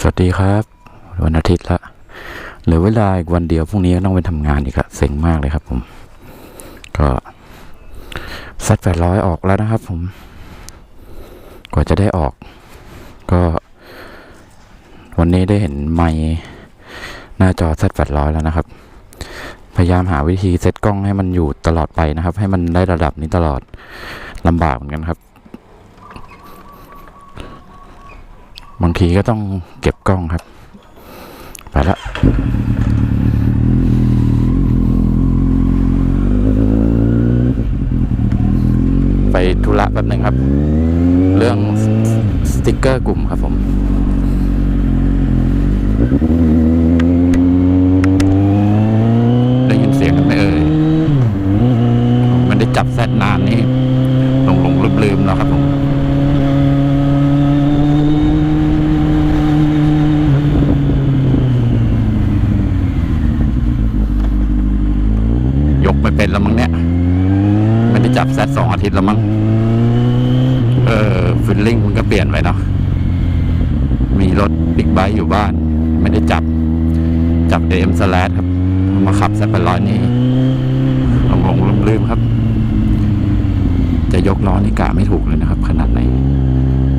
สวัสดีครับ วันอาทิตย์ละเหลือเวลาอีกวันเดียวพรุ่งนี้ก็ต้องไปทำงานอีกละเซ็งมากเลยครับ ผม ก็ซัดแปดร้อยออกแล้วนะครับ ผม กว่าจะได้ออก ก็ วันนี้ได้เห็นไมค์หน้าจอซัดแปดร้อยแล้วนะครับ พยายามหาวิธีเซตกล้องให้มันอยู่ตลอดไปนะครับ ให้มันได้ระดับนี้ตลอดลำบากเหมือนกันครับ บางทีก็ต้องเก็บกล้องครับ ไปละไปธุระแป๊บหนึ่งครับ เรื่องสติกเกอร์กลุ่มครับผมได้ยินเสียงกันไหมเอ่ยมันได้จับแซดนานนี่หลงหลงลืมลืมๆแล้วครับผม ยกไม่เป็นแล้วมั้งเนี่ย ไม่ได้จับ แซดสองอาทิตย์แล้วมั้งเออฟิลลิ่งมันก็เปลี่ยนไปเนาะมีรถบิ๊กไบค์อยู่บ้าน ไม่ได้จับจับเอ็มสแลดครับมาขับแซดไปร้อยนี้ลงลงลืมลืมๆครับ จะยกล้อนี่กะไม่ถูกเลยนะครับ ขนาดไหน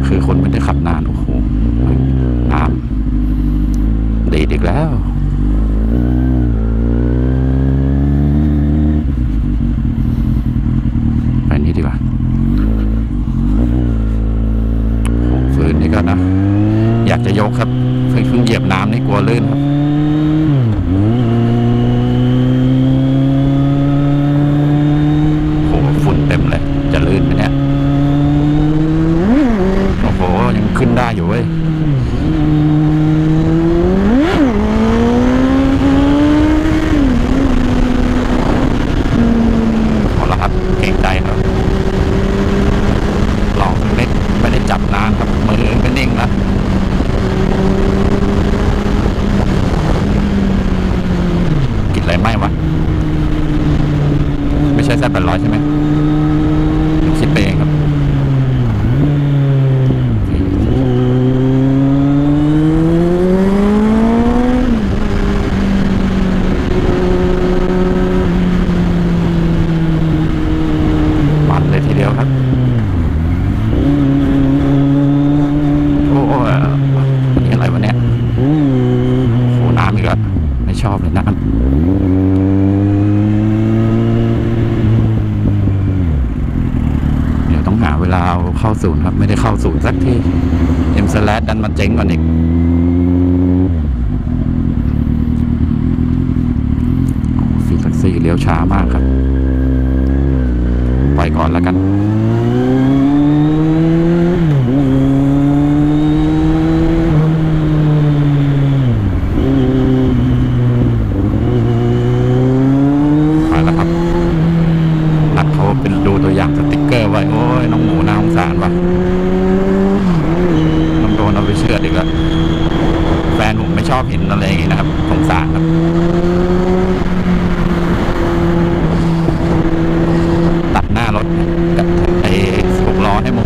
คือคนไม่ได้ขับนานโอ้โหน้ำดีดอีกแล้ว ไป นี้ดีกว่าโอ้โหฟืนนี่ก็นะ อยากจะยกครับเพิ่งเพิ่งเหยียบน้ำนี่กลัวลื่นครับโอ้โหฝุ่นเต็มเลย จะลื่นไหมเนี่ย โอ้โห ยังขึ้นได้อยู่เว้ย เอาละครับ เก่งใจครับ ลองสักเล็กไม่ได้จับนานครับ มือก็นิ่งแล้วกินอะไรไหมวะ ไม่ใช่แซ่บแปดร้อยใช่ไหมคิดไปเองครับ มันเลยทีเดียวครับ โอ้โอ้นี่อะไรวะเนี่ยโอ้โหน้ำอีกแล้วไม่ชอบเลยน้ำเดี๋ยวต้องหาเวลาเอาเข้าศูนย์ครับ ไม่ได้เข้าศูนย์สักที เอ็มสแลดดันมาเจ๊งก่อนอีกฟีแท็กซี่เลี้ยวช้ามากครับ ไปก่อนแล้วกัน มาแล้วครับ นัดเขาเป็นดูตัวอย่างสติกเกอร์ไว้ โอ้ย น้องหมูน่าสงสารว่ะต้องโดนเอาไปเชื่อดอีกแล้ว แฟนผมไม่ชอบเห็นอะไรอย่างงี้นะครับสงสารครับ ตัดหน้ารถกับไอ้หกล้อให้หมู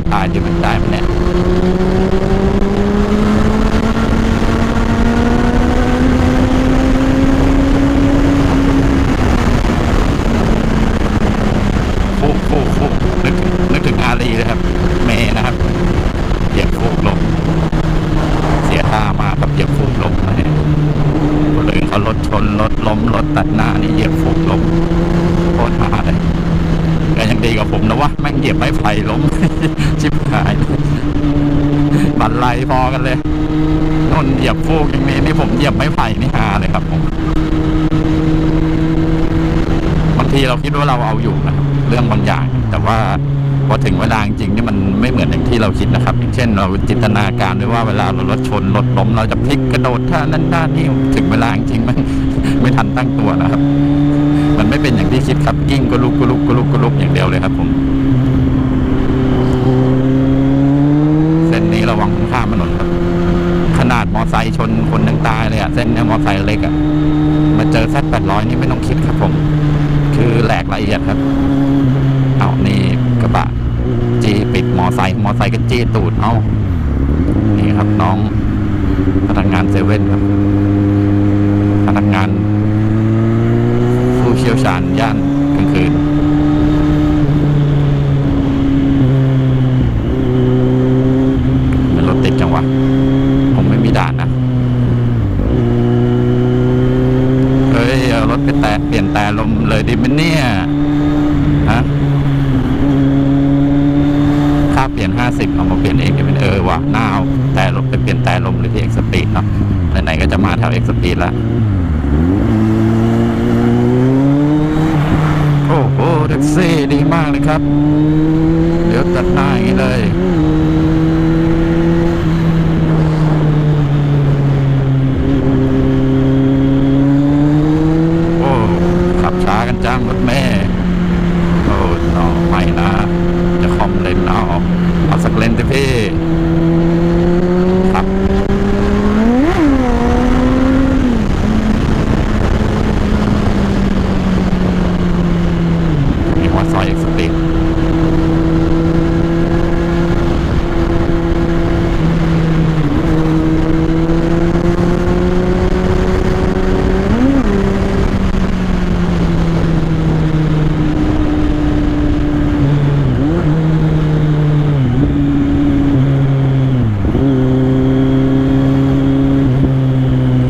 คว่ำแล้วรอดตายจะเป็นได้ไหมเนี่ย ฟูกฟูกฟูกนึกถึงนึกถึงอารีเลยครับ เมย์นะครับเหยียบฟูกลง เสียท่ามากกับเหยียบฟูกลงนะเนี่ยคนอื่นเขารถชนรถล้มรถตัดหน้านี่เหยียบฟูกลงโคตรหาเลยก็ยังดีก ว่าผมนะแม่งเหยียบไม้ไผ่ล้มชิบหายบันไลพอกันเลยนนเหยียบฟูกอย่างนี้นี่ผมเหยียบไม้ไผ่นี่หาเลยครับผมบางทีเราคิดว่าเราเอาอยู่นะครับเรื่องบางอย่าง แต่ว่าพอถึงเวลาจริงนี่มันไม่เหมือนอย่างที่เราคิดนะครับเช่นเราจินตนาการด้วยว่าเวลาเรารถชนรถล้มเราจะพลิกกระโดดท่านั้นท่านี้ถึงเวลาจริงมันไม่ทันตั้งตัวนะครับ ไม่เป็นอย่างที่คิดครับยิ่งก็ลุกก็ลุกก็ลุกก็ลุกอย่างเดียวเลยครับผม เส้นนี้ระวังข้ามถนนครับ ขนาดมอไซค์ชนคนยังตายเลยอะเส้นเนี้ยมอไซค์เล็กอะมาเจอแซดแปดร้อยนี่ไม่ต้องคิดครับผม คือแหลกละเอียดครับ เอานี่กระบะจีปิดมอไซค์มอไซค์ก็จี้ตูดเอานี่ครับน้องพนักงานเซเว่นครับ พนักงาน ผู้เชี่ยวชาญย่านกลางคืน มันรถติดจังวะ ผมไม่มีด่านนะ เฮ้ย เอารถไปแตะ เปลี่ยนแต่ลมเลยดิมันเนี่ยฮะค่าเปลี่ยนห้าสิบเอามาเปลี่ยนเองจะเป็นเออว่ะหน้าเอาแต่ลมไปเปลี่ยนแต่ลมหรือที่เอ็กซ์ปีดเนาะไหนๆก็จะมาแถวเอ็กซ์ปีดล้วโอ้โหแท็กซี่ดีมากเลยครับ เดี๋ยวตัดหน้าอย่างนี้เลย โอ้ ขับช้ากันจ้างรถแม่ โอ้นอไม่นะ จะคอมเลนเอาเอาสักเลนสิพี่ ครับ มีหัวซอยเอ็กซ์ตรีม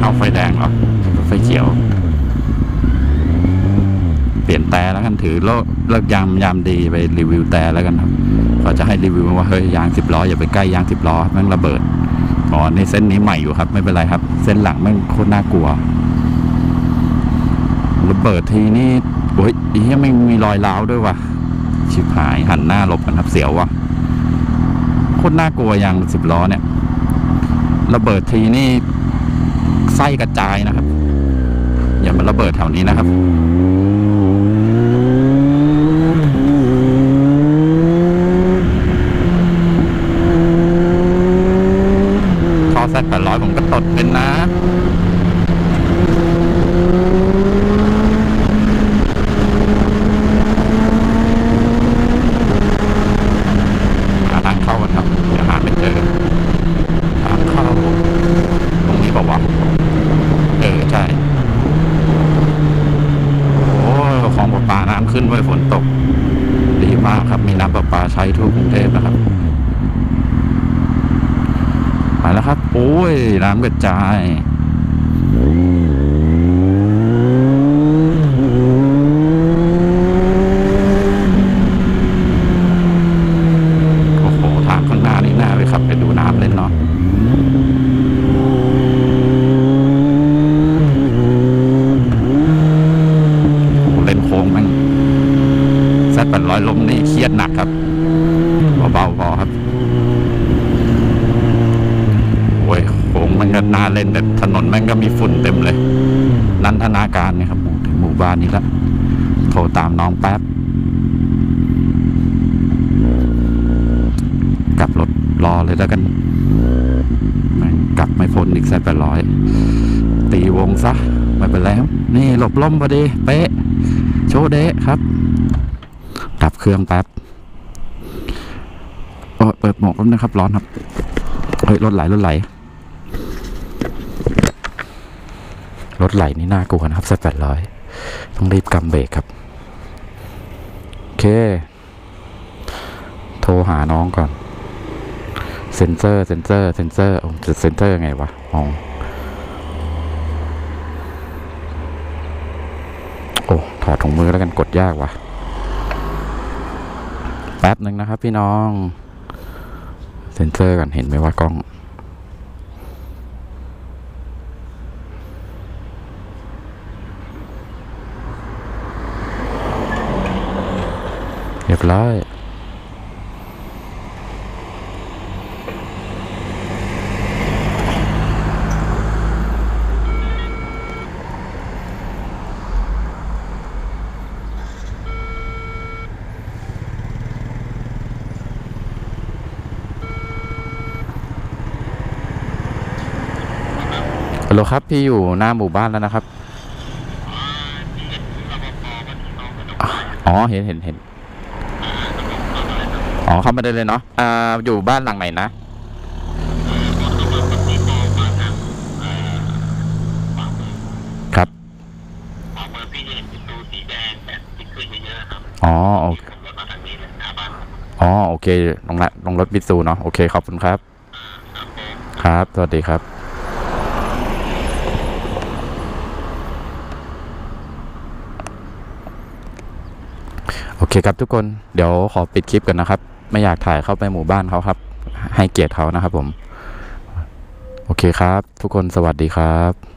เอาไฟแดงเหรอ ไฟเขียว เปลี่ยนแต่แล้วกันถือเลิกเลิกยามยามดีไปรีวิวแต่แล้วกันครับเขาจะให้รีวิวว่าเฮ้ยยางสิบล้ออย่าไปใกล้ยางสิบล้อม่งระเบิดอ๋อในเส้นนี้ใหม่อยู่ครับ ไม่เป็นไรครับ เส้นหลังม่งโคตรน่ากลัวระเบิดทีนี่โอ้ยอียไม่มีรอยร้าวด้วยว่ะชิบหายหันหน้าหลบกันครับเสียวว่ะโคตรน่ากลัวยางสิบล้อเนี่ยระเบิดทีนี่ไส้กระจายนะครับ อย่ามาระเบิดแถวนี้นะครับ พอแซดแปดร้อยผมก็ตดเป็นนะหาทางเข้ากันครับเดี๋ยวหาไม่เจอทางเข้าตรงนี้บอกว่าเออใช่ โอ้ของประปาน้ำขึ้นไว้ยฝนตก ดีมากครับ มีน้ำประปาใช้ทั่วกรุงเทพนะครับ ไปแล้วครับ โอ้ยน้ำกระจาย โอ้โห ทางข้างหน้านี่น่าไปขับไปดูน้ำเล่นเนาะ โอ้โหเล่นโค้งแม่งแซดแปดร้อยลมนี่เครียดหนักครับ เบาๆพอครับ โอ้ยโค้งมันก็น่าเล่น แต่ถนนแม่งก็มีฝุ่นเต็มเลย นันทนาการนะครับหมู่ถึงหมู่บ้านนี้ละโทรตามน้องแป๊บกลับรถรอเลยแล้วกันแม่งกลับไม่พ้นอีกแสนแปดร้อยตีวงซะไม่เป็นไรครับนี่หลบล่มพอดี เป๊ะ โชว์เดะครับ ดับเครื่องแป๊บเออเปิดหมวกแป๊บนะครับ ร้อนครับ เฮ้ยรถไหลรถไหล รถไหลนี่น่ากลัวนะครับสแปดร้อยต้องรีบกำเบรกครับ โอเค โทรหาน้องก่อน เซนเซอร์ เซนเซอร์ เซนเซอร์โอ้จะเซนเซอร์ไงวะอ๋อโอ้ ถอดถุงมือแล้วกันกดยากว่ะ แป๊บหนึ่งนะครับพี่น้อง เซนเซอร์กันเห็นไหมว่ากล้อง เรีย บร้อยฮัลโหลครับ พี่อยู่หน้าหมู่บ้านแล้วนะครับ อ๋อ เห็นเห็นเห็น อ๋อเข้ามาได้เลยเนาะอ่าอยู่บ้านหลังไหนนะอ๋อโอเคอ๋อโอเคลงละลงรถมิสูเนาะโอเคขอบคุณครับ ครับ สวัสดีครับ โอเคครับทุกคนเดี๋ยวขอปิดคลิปกันนะครับ ไม่อยากถ่ายเข้าไปหมู่บ้านเขาครับ ให้เกียรติเขานะครับผม โอเคครับ ทุกคนสวัสดีครับ